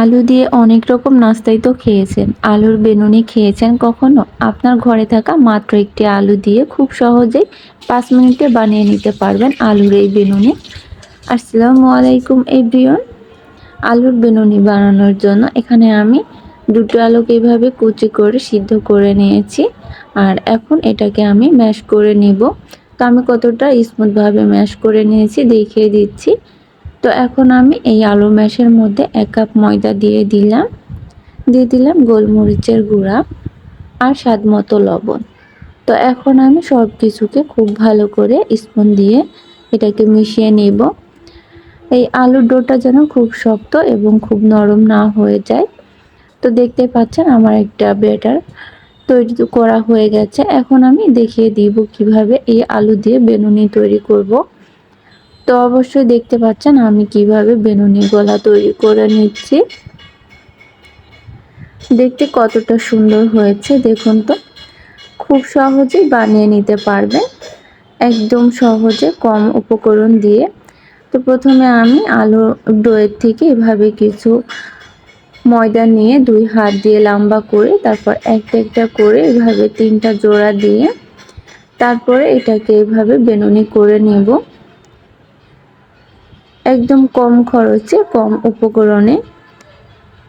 আলু দিয়ে অনেক রকম নাস্তাই তো খেয়েছেন। আলুর বেনুনি খেয়েছেন কখনো? আপনার ঘরে থাকা মাত্র একটি আলু দিয়ে খুব সহজেই পাঁচ মিনিটে বানিয়ে নিতে পারবেন আলুর এই বেনুনি। আসসালামু আলাইকুম এভরিওয়ান। আলুর বেনুনি বানানোর জন্য এখানে আমি দুটো আলুকে এইভাবে কুচি করে সিদ্ধ করে নিয়েছি আর এখন এটাকে আমি ম্যাশ করে নিব। তো আমি কতটা স্মুথভাবে ম্যাশ করে নিয়েছি দেখিয়ে দিচ্ছি। তো এখন আমি এই আলু ম্যাশের মধ্যে এক কাপ ময়দা দিয়ে দিলাম। দিয়ে দিলাম গোলমরিচের গুঁড়া আর স্বাদ মতো লবণ। তো এখন আমি সব কিছুকে খুব ভালো করে স্পুন দিয়ে এটাকে মিশিয়ে নেব। এই আলুর ডোটা যেন খুব শক্ত এবং খুব নরম না হয়ে যায়। তো দেখতে পাচ্ছেন আমার একটা ব্যাটার তৈরি করা হয়ে গেছে। এখন আমি দেখিয়ে দিব কীভাবে এই আলু দিয়ে বেনুনি তৈরি করব। তো অবশ্যই দেখতে পাচ্ছেন আমি কীভাবে বেনুনি গলা তৈরি করে নিচ্ছি। দেখতে কতটা সুন্দর হয়েছে, দেখুন তো। খুব সহজেই বানিয়ে নিতে পারবেন একদম সহজে কম উপকরণ দিয়ে। তো প্রথমে আমি আলু ডোয়ের থেকে এভাবে কিছু ময়দা নিয়ে দুই হাত দিয়ে লম্বা করে, তারপর একটা একটা করে এভাবে তিনটা জোড়া দিয়ে, তারপরে এটাকে এভাবে বেনুনি করে নেব। একদম কম খরচে, কম উপকরণে।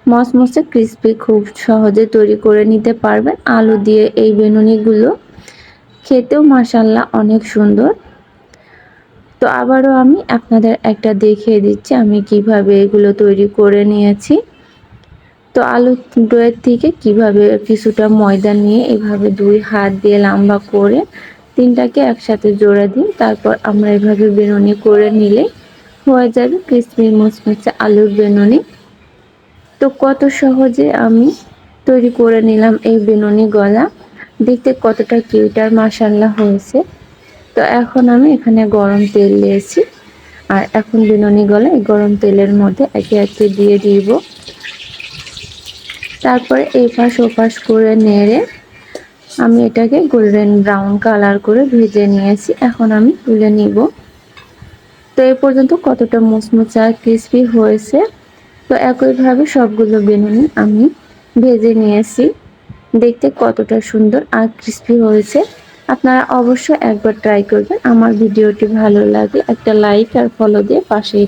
মসমসে ক্রিস্পি খুব সহজে তৈরি করে নিতে পারবেন। আলু দিয়ে এই বেনুনিগুলো খেতেও মাসাল্লাহ অনেক সুন্দর। তো আবারও আমি আপনাদের একটা দেখিয়ে দিচ্ছি আমি কীভাবে এগুলো তৈরি করে নিয়েছি। তো আলু ডোয়ের থেকে কীভাবে কিছুটা ময়দা নিয়ে এভাবে দুই হাত দিয়ে লম্বা করে তিনটাকে একসাথে জোড়া দিই তারপর আমরা এভাবে বেনুনি করে নিলে হয়ে যাবে ক্রিসপি মুচমুচে আলুর বেনুনি। তো কত সহজে আমি তৈরি করে নিলাম এই বেনুনি গলা। দেখতে কতটা কিউটার মাসাল্লা হয়েছে। তো এখন আমি এখানে গরম তেল দিয়েছি। আর এখন বিনুনি গলা এই গরম তেলের মধ্যে একে একে দিয়ে দিব। তারপরে এই পাশ ওপাশ করে নেড়ে আমি এটাকে গোল্ডেন ব্রাউন কালার করে ভেজে নিয়েছি। এখন আমি তুলে নিব। তো এ পর্যন্ত কতটা মুচমুচা ক্রিসপি হয়েছে, তো একইভাবে সবগুলো বেনুনি আমি ভেজে নিয়েছি। দেখতে কতটা সুন্দর আর ক্রিসপি হয়েছে। আপনারা অবশ্যই একবার ট্রাই করবেন। আমার ভিডিওটি ভালো লাগে, একটা লাইক আর ফলো দিয়ে পাশেই